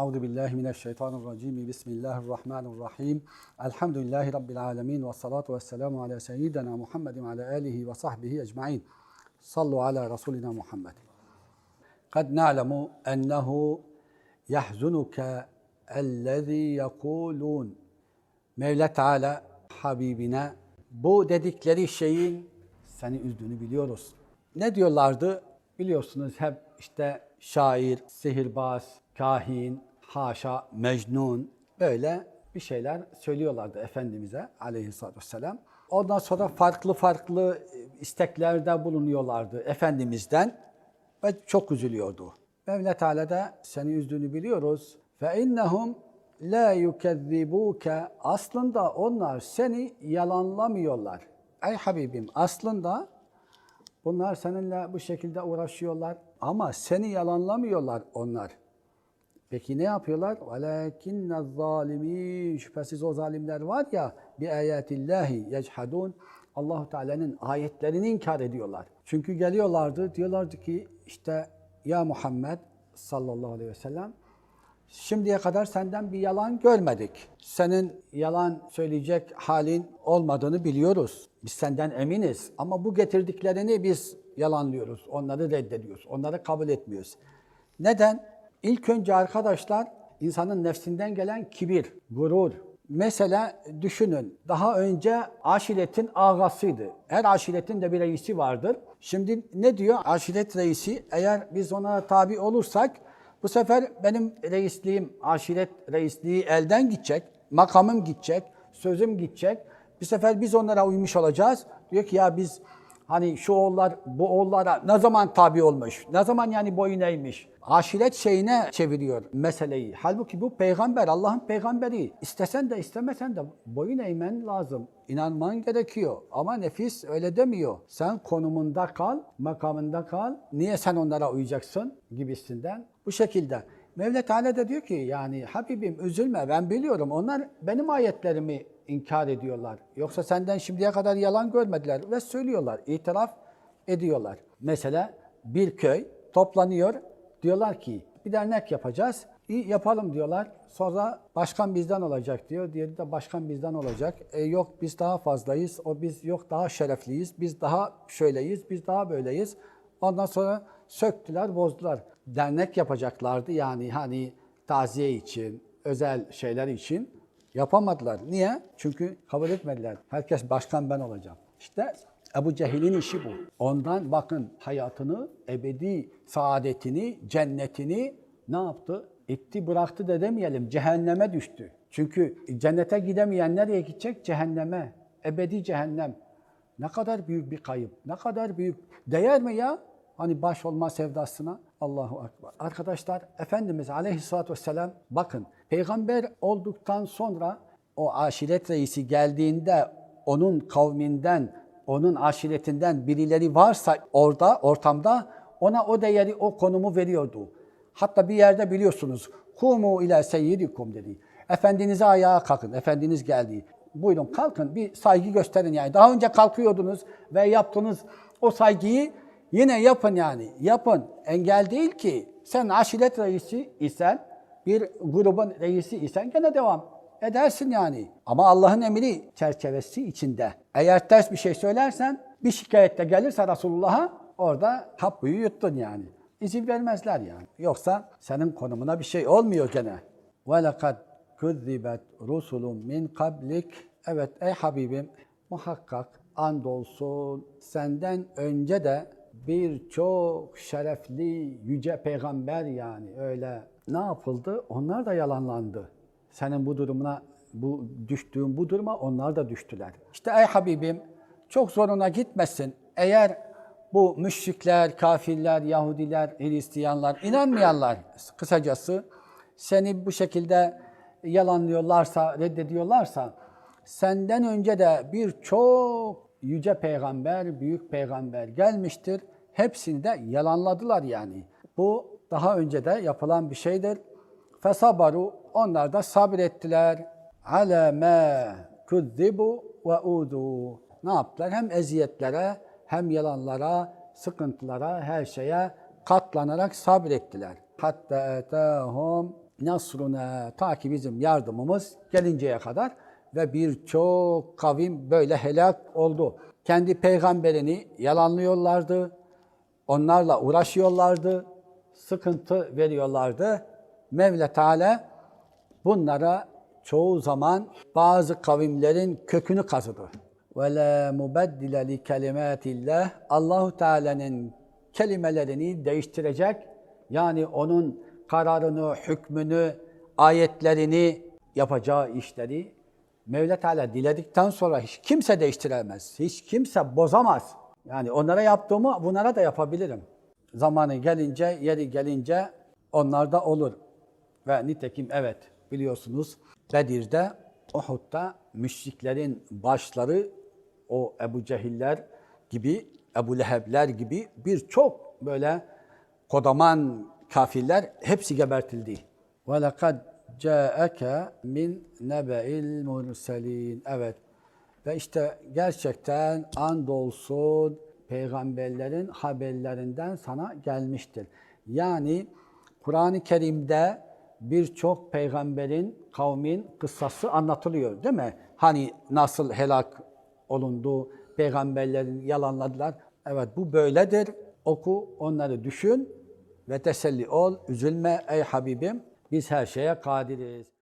Euzu billahi mineşşeytanirracim. Bismillahirrahmanirrahim. Elhamdülillahi rabbil alamin ve salatu vesselamu ala seyyidina Muhammedin ala alihi ve sahbihi ecmaîn. Sallu ala Resulina Muhammed. Kad na'lemu ennehu yahzunuke ellezî yekulûn. Mevla Teala Habibine bu dedikleri şeyin seni üzdüğünü biliyoruz. Ne diyorlardı? Biliyorsunuz hep işte şair, sihirbaz, kahin, haşa, mecnun böyle bir şeyler söylüyorlardı Efendimiz'e aleyhissalatü vesselam. Ondan sonra farklı farklı isteklerde bulunuyorlardı Efendimiz'den ve çok üzülüyordu. Mevla Teala da seni üzdüğünü biliyoruz. Fe innehum la yukezzibuke aslında onlar seni yalanlamıyorlar. Ey Habibim aslında bunlar seninle bu şekilde uğraşıyorlar ama seni yalanlamıyorlar onlar. Peki ne yapıyorlar? وَلَكِنَّ zalimin Şüphesiz o zalimler var ya bi ayatillahi yechadun Allahu Teala'nın ayetlerini inkar ediyorlar. Çünkü geliyorlardı diyorlardı ki işte ya Muhammed sallallahu aleyhi ve sellem Şimdiye kadar senden bir yalan görmedik. Senin yalan söyleyecek halin olmadığını biliyoruz. Biz senden eminiz ama bu getirdiklerini biz yalanlıyoruz. Onları reddediyoruz. Onları kabul etmiyoruz. Neden? İlk önce arkadaşlar insanın nefsinden gelen kibir, gurur. Mesela düşünün daha önce aşiretin ağasıydı. Her aşiretin de bir reisi vardır. Şimdi ne diyor aşiret reisi? Eğer biz ona tabi olursak bu sefer benim reisliğim, aşiret reisliği elden gidecek, makamım gidecek, sözüm gidecek. Bir sefer biz onlara uymuş olacağız. Diyor ki ya biz hani şu oğullar bu oğullara ne zaman tabi olmuş, ne zaman yani boyun eğmiş. Aşiret şeyine çeviriyor meseleyi. Halbuki bu peygamber, Allah'ın peygamberi. İstesen de istemesen de boyun eğmen lazım. İnanman gerekiyor. Ama nefis öyle demiyor. Sen konumunda kal, makamında kal. Niye sen onlara uyacaksın gibisinden. Bu şekilde. Mevla Teala da diyor ki yani Habibim üzülme ben biliyorum onlar benim ayetlerimi inkar ediyorlar. Yoksa senden şimdiye kadar yalan görmediler ve söylüyorlar, itiraf ediyorlar. Mesela bir köy toplanıyor, diyorlar ki bir dernek yapacağız. İyi yapalım diyorlar. Sonra başkan bizden olacak diyor. Diğeri de başkan bizden olacak. E, yok biz daha fazlayız. O biz yok daha şerefliyiz. Biz daha şöyleyiz. Biz daha böyleyiz. Ondan sonra söktüler, bozdular. Dernek yapacaklardı yani hani taziye için, özel şeyler için yapamadılar. Niye? Çünkü kabul etmediler. Herkes başkan ben olacağım. İşte Ebu Cehil'in işi bu. Ondan bakın hayatını, ebedi saadetini, cennetini ne yaptı? İtti bıraktı da demeyelim, cehenneme düştü. Çünkü cennete gidemeyen nereye gidecek? Cehenneme. Ebedi cehennem. Ne kadar büyük bir kayıp, ne kadar büyük. Değer mi ya? Hani baş olma sevdasına Allahu Ekber. Arkadaşlar Efendimiz Aleyhisselatü Vesselam bakın peygamber olduktan sonra o aşiret reisi geldiğinde onun kavminden, onun aşiretinden birileri varsa orada, ortamda ona o değeri, o konumu veriyordu. Hatta bir yerde biliyorsunuz kumu ile seyyidikum dedi. Efendinize ayağa kalkın, efendiniz geldi. Buyurun kalkın bir saygı gösterin yani. Daha önce kalkıyordunuz ve yaptığınız o saygıyı Yine yapın yani. Yapın. Engel değil ki. Sen aşiret reisi isen, bir grubun reisi isen gene devam edersin yani. Ama Allah'ın emri çerçevesi içinde. Eğer ters bir şey söylersen, bir şikayette gelirse Resulullah'a orada hapıyı yuttun yani. İzin vermezler yani. Yoksa senin konumuna bir şey olmuyor gene. وَلَقَدْ كُذِّبَتْ رُسُلٌ min kablik. Evet ey Habibim muhakkak andolsun senden önce de birçok şerefli yüce peygamber yani öyle ne yapıldı? Onlar da yalanlandı. Senin bu durumuna, bu düştüğün bu duruma onlar da düştüler. İşte ey Habibim çok zoruna gitmesin. Eğer bu müşrikler, kafirler, Yahudiler, Hristiyanlar, inanmayanlar kısacası seni bu şekilde yalanlıyorlarsa, reddediyorlarsa senden önce de birçok yüce peygamber, büyük peygamber gelmiştir. Hepsini de yalanladılar yani. Bu daha önce de yapılan bir şeydir. Fesabaru onlar da sabrettiler. Ala ma kuzzibu ve udu. Ne yaptılar? Hem eziyetlere hem yalanlara, sıkıntılara, her şeye katlanarak sabrettiler. Hatta etahum nasruna ta ki bizim yardımımız gelinceye kadar ve birçok kavim böyle helak oldu. Kendi peygamberini yalanlıyorlardı. Onlarla uğraşıyorlardı. Sıkıntı veriyorlardı. Mevla Teala bunlara çoğu zaman bazı kavimlerin kökünü kazıdı. Ve la mubeddile li kelimatillah Allahu Teala'nın kelimelerini değiştirecek. Yani onun kararını, hükmünü, ayetlerini yapacağı işleri Mevla Teala diledikten sonra hiç kimse değiştiremez. Hiç kimse bozamaz. Yani onlara yaptığımı bunlara da yapabilirim. Zamanı gelince, yeri gelince onlar da olur. Ve nitekim evet biliyorsunuz Bedir'de, Uhud'da müşriklerin başları o Ebu Cehiller gibi, Ebu Lehebler gibi birçok böyle kodaman kafirler hepsi gebertildi. Ve ca'eke min nebe'il murselin. Evet. Ve işte gerçekten andolsun peygamberlerin haberlerinden sana gelmiştir. Yani Kur'an-ı Kerim'de birçok peygamberin, kavmin kıssası anlatılıyor değil mi? Hani nasıl helak olundu, peygamberlerin yalanladılar. Evet bu böyledir. Oku, onları düşün ve teselli ol, üzülme ey Habibim. Biz her şeye kadiriz.